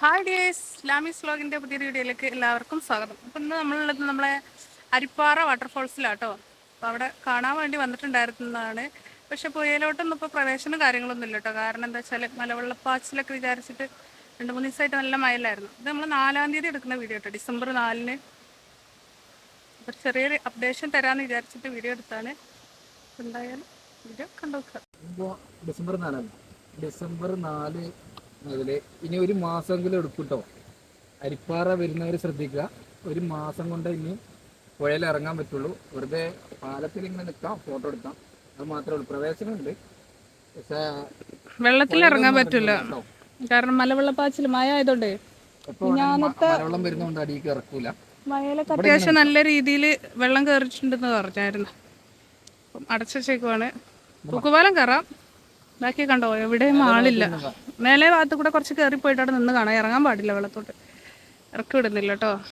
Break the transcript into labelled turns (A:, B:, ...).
A: Hi dears Islamic സ്ലോഗിന്റെ പുതിയ വീഡിയോയിലേക്ക് എല്ലാവർക്കും സ്വാഗതം. അപ്പം ഇന്ന് നമ്മളുള്ളത് നമ്മളെ അരിപ്പാറ വാട്ടർഫോൾസിലാട്ടോ അപ്പോൾ അവിടെ കാണാൻ വേണ്ടി വന്നിട്ടുണ്ടായിരുന്നതാണ്. പക്ഷെ പുഴയിലോട്ടൊന്നും ഇപ്പോൾ പ്രവേശനം കാര്യങ്ങളൊന്നും ഇല്ല കേട്ടോ കാരണം എന്താ വെച്ചാൽ മലവെള്ളപ്പാച്ചിലൊക്കെ വിചാരിച്ചിട്ട് രണ്ട് മൂന്ന് ദിവസമായിട്ട് നല്ല മയലായിരുന്നു ഇത് നമ്മൾ നാലാം തീയതി എടുക്കുന്ന വീഡിയോ കേട്ടോ. ഡിസംബർ നാലിന്. അപ്പോൾ ചെറിയൊരു അപ്ഡേഷൻ തരാമെന്ന് വിചാരിച്ചിട്ട് വീഡിയോ എടുത്താണ്. എന്തായാലും വീഡിയോ
B: ഇപ്പോൾ ഡിസംബർ നാലാണ് ഡിസംബർ നാല് മുതൽ ഇനി ഒരു മാസമെങ്കിലും എടുക്കും കേട്ടോ അരിപ്പാറ വരുന്നവർ ശ്രദ്ധിക്കുക. ഒരു മാസം കൊണ്ട് ഇനി പുഴയിൽ ഇറങ്ങാൻ പറ്റുള്ളൂ. വെറുതെ പാലത്തിൽ ഇങ്ങനെ നിൽക്കാം ഫോട്ടോ എടുക്കാം. അത് മാത്രമേ ഉള്ളൂ. പ്രവേശനമുണ്ട്. പക്ഷേ
A: വെള്ളത്തിൽ ഇറങ്ങാൻ പറ്റില്ല കാരണം മലവെള്ളപ്പാച്ചിൽ മഴ ആയതുകൊണ്ട്
B: മലവെള്ളം വരുന്നതുകൊണ്ട് അടിയിലേക്ക് ഇറക്കൂല.
A: വയലൊക്കെ അത്യാവശ്യം നല്ല രീതിയിൽ വെള്ളം കയറിച്ചിട്ടുണ്ടെന്ന് പറഞ്ഞായിരുന്നു. അപ്പം അടച്ച വെച്ചേക്കുവാണ് തൂക്കുപാലം കയറാം. ബാക്കി കണ്ടോ? എവിടെയും ആളില്ല. മേലെ ഭാഗത്ത് കൂടെ കുറച്ച് കയറി പോയിട്ട് അവിടെ നിന്ന് കാണാം. ഇറങ്ങാൻ പാടില്ല വെള്ളത്തോട്ട്. ഇറക്കി വിടുന്നില്ല കേട്ടോ.